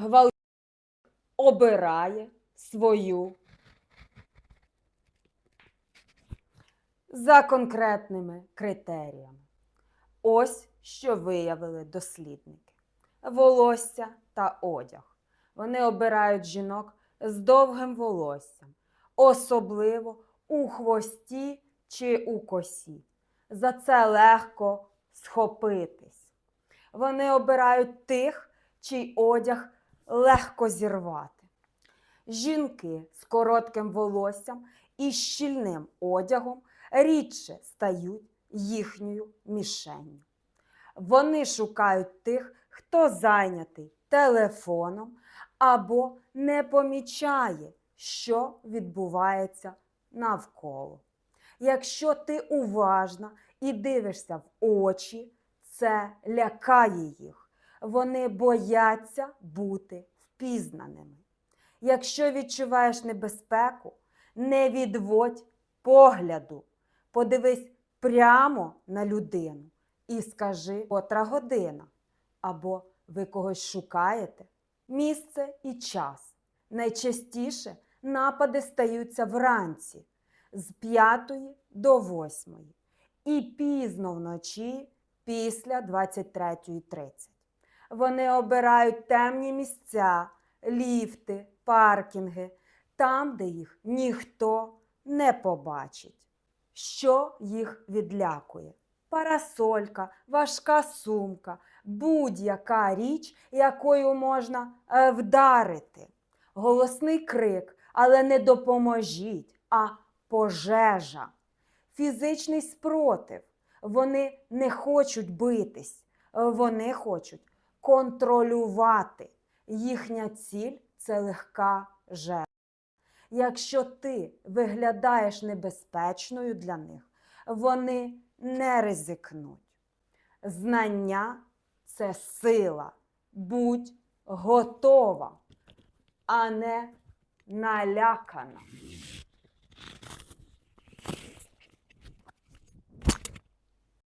гвалтівник обирає свою за конкретними критеріями. Ось що виявили дослідники: волосся та одяг. Вони обирають жінок з довгим волоссям, особливо у хвості чи у косі. За це легко схопитись. Вони обирають тих, чий одяг легко зірвати. Жінки з коротким волоссям і щільним одягом рідше стають їхньою мішенню. Вони шукають тих, хто зайнятий телефоном або не помічає, що відбувається навколо. Якщо ти уважна і дивишся в очі, це лякає їх. Вони бояться бути впізнаними. Якщо відчуваєш небезпеку, не відводь погляду. Подивись прямо на людину і скажи, котра година. Або ви когось шукаєте. Місце і час. Найчастіше напади стаються вранці з 5 до 8 і пізно вночі після 23.30. Вони обирають темні місця, ліфти, паркінги, там, де їх ніхто не побачить. Що їх відлякує? Парасолька, важка сумка, будь-яка річ, якою можна е, вдарити. Голосний крик, але не допоможіть, а пожежа. Фізичний спротив. Вони не хочуть битись, вони хочуть контролювати. Їхня ціль це легка жертва. Якщо ти виглядаєш небезпечною для них, вони не ризикнуть. Знання це сила. Будь готова, а не налякана.